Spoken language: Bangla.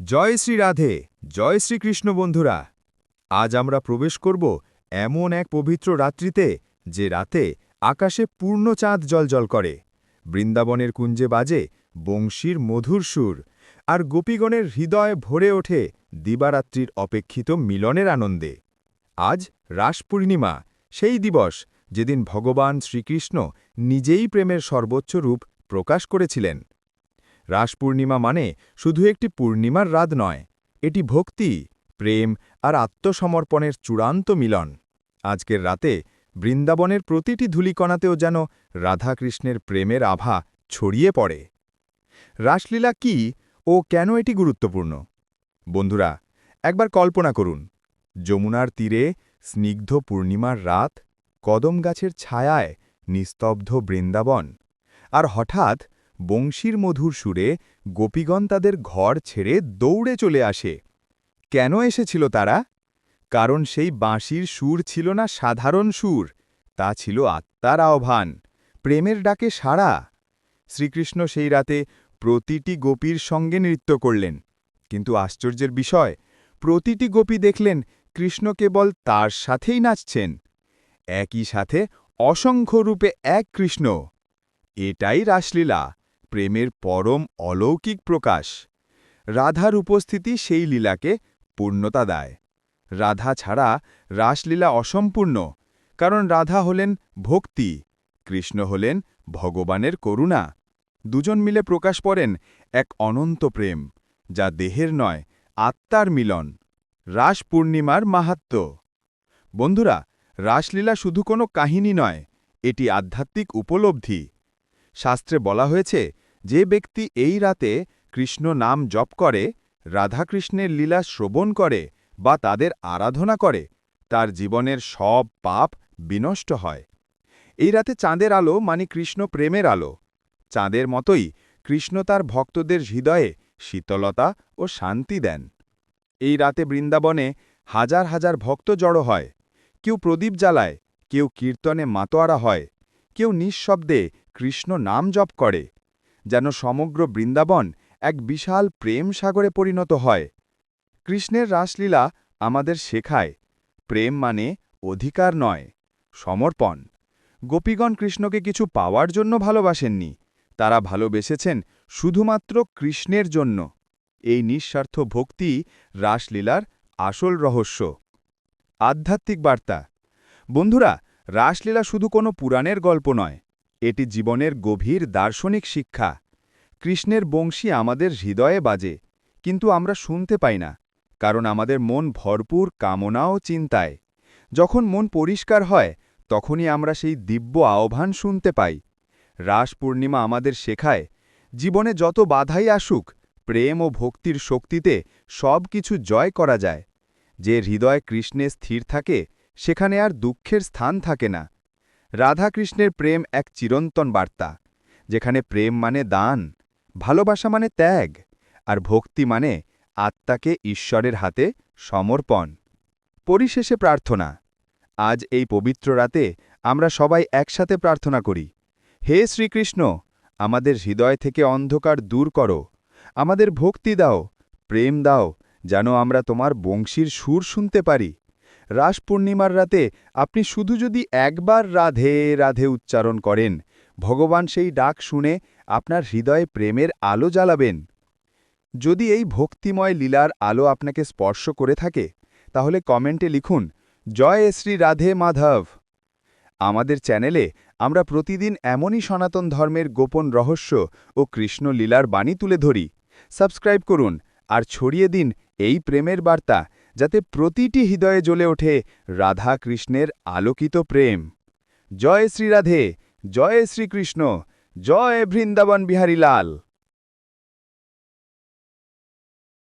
জয় শ্রী রাধে, জয় শ্রীকৃষ্ণ বন্ধুরা। আজ আমরা প্রবেশ করব এমন এক পবিত্র রাত্রিতে যে রাতে আকাশে পূর্ণ চাঁদ জলজল করে। বৃন্দাবনের কুঞ্জে বাজে বংশীর মধুর সুর আর গোপীগণের হৃদয় ভরে ওঠে দিবারাত্রির অপেক্ষিত মিলনের আনন্দে। আজ রাস পূর্ণিমা সেই দিবস যেদিন ভগবান শ্রীকৃষ্ণ নিজেই প্রেমের সর্বোচ্চ রূপ প্রকাশ করেছিলেন। রাস পূর্ণিমা মানে শুধু একটি পূর্ণিমার রাত নয়, এটি ভক্তি, প্রেম আর আত্মসমর্পণের চূড়ান্ত মিলন। আজকের রাতে বৃন্দাবনের প্রতিটি ধূলিকণাতেও যেন রাধাকৃষ্ণের প্রেমের আভা ছড়িয়ে পড়ে। রাসলীলা কি ও কেন এটি গুরুত্বপূর্ণ? বন্ধুরা, একবার কল্পনা করুন, যমুনার তীরে স্নিগ্ধ পূর্ণিমার রাত, কদম গাছের ছায়ায় নিস্তব্ধ বৃন্দাবন, আর হঠাৎ বংশীর মধুর সুরে গোপীগণ তাদের ঘর ছেড়ে দৌড়ে চলে আসে। কেন এসেছিল তারা? কারণ সেই বাঁশির সুর ছিল না সাধারণ সুর, তা ছিল আত্মার আহ্বান, প্রেমের ডাকে সাড়া। শ্রীকৃষ্ণ সেই রাতে প্রতিটি গোপীর সঙ্গে নৃত্য করলেন। কিন্তু আশ্চর্যের বিষয়, প্রতিটি গোপী দেখলেন কৃষ্ণ কেবল তার সাথেই নাচছেন, একই সাথে অসংখ্য রূপে এক কৃষ্ণ। এটাই রাসলীলা। প্রেমের পরম অলৌকিক প্রকাশ। রাধার উপস্থিতি সেই লীলাকে পূর্ণতা দেয়। রাধা ছাড়া রাসলীলা অসম্পূর্ণ, কারণ রাধা হলেন ভক্তি, কৃষ্ণ হলেন ভগবানের করুণা। দুজন মিলে প্রকাশ করেন এক অনন্ত প্রেম, যা দেহের নয়, আত্মার মিলন। রাস পূর্ণিমার মাহাত্ম। বন্ধুরা, রাসলীলা শুধু কোনো কাহিনী নয়, এটি আধ্যাত্মিক উপলব্ধি। শাস্ত্রে বলা হয়েছে, যে ব্যক্তি এই রাতে কৃষ্ণ নাম জপ করে, রাধাকৃষ্ণের লীলা শ্রবণ করে বা তাদের আরাধনা করে, তার জীবনের সব পাপ বিনষ্ট হয়। এই রাতে চাঁদের আলো মানে কৃষ্ণ প্রেমের আলো। চাঁদের মতোই কৃষ্ণ তার ভক্তদের হৃদয়ে শীতলতা ও শান্তি দেন। এই রাতে বৃন্দাবনে হাজার হাজার ভক্ত জড়ো হয়। কেউ প্রদীপ জ্বালায়, কেউ কীর্তনে মাতোয়ারা হয়, কেউ নিঃশব্দে কৃষ্ণ নাম জপ করে, যেন সমগ্র বৃন্দাবন এক বিশাল প্রেম সাগরে পরিণত হয়। কৃষ্ণের রাসলীলা আমাদের শেখায়, প্রেম মানে অধিকার নয়, সমর্পণ। গোপীগণ কৃষ্ণকে কিছু পাওয়ার জন্য ভালোবাসেননি, তারা ভালোবেসেছেন শুধুমাত্র কৃষ্ণের জন্য। এই নিঃস্বার্থ ভক্তি রাসলীলার আসল রহস্য। আধ্যাত্মিক বার্তা। বন্ধুরা, রাসলীলা শুধু কোনো পুরাণের গল্প নয় এটি জীবনের গভীর দার্শনিক শিক্ষা। কৃষ্ণের বংশী আমাদের হৃদয়ে বাজে, কিন্তু আমরা শুনতে পাই না, কারণ আমাদের মন ভরপুর কামনা ও চিন্তায়। যখন মন পরিষ্কার হয়, তখনই আমরা সেই দিব্য আহ্বান শুনতে পাই। রাস পূর্ণিমা আমাদের শেখায়, জীবনে যত বাধাই আসুক, প্রেম ও ভক্তির শক্তিতে সব কিছু জয় করা যায়। যে হৃদয় কৃষ্ণে স্থির থাকে, সেখানে আর দুঃখের স্থান থাকে না। রাধাকৃষ্ণের প্রেম এক চিরন্তন বার্তা, যেখানে প্রেম মানে দান, ভালোবাসা মানে ত্যাগ, আর ভক্তি মানে আত্মাকে ঈশ্বরের হাতে সমর্পণ। পরিশেষে প্রার্থনা, আজ এই পবিত্র রাতে আমরা সবাই একসাথে প্রার্থনা করি, হে শ্রীকৃষ্ণ, আমাদের হৃদয় থেকে অন্ধকার দূর করো, আমাদের ভক্তি দাও, প্রেম দাও, যেন আমরা তোমার বংশীর সুর শুনতে পারি। রাস পূর্ণিমার রাতে আপনি শুধু যদি একবার রাধে রাধে উচ্চারণ করেন, ভগবান সেই ডাক শুনে আপনার হৃদয়ে প্রেমের আলো জ্বালাবেন। যদি এই ভক্তিময় লীলার আলো আপনাকে স্পর্শ করে থাকে, তাহলে কমেন্টে লিখুন, জয় শ্রী রাধে মাধব। আমাদের চ্যানেলে আমরা প্রতিদিন এমনই সনাতন ধর্মের গোপন রহস্য ও কৃষ্ণ লীলার বাণী তুলে ধরি। সাবস্ক্রাইব করুন আর ছড়িয়ে দিন এই প্রেমের বার্তা। যাতে প্রতিটি হৃদয়ে জ্বলে ওঠে রাধা কৃষ্ণের আলোকিত প্রেম। জয় শ্রীরাধে জয় শ্রীকৃষ্ণ জয় বৃন্দাবন বিহারী লাল।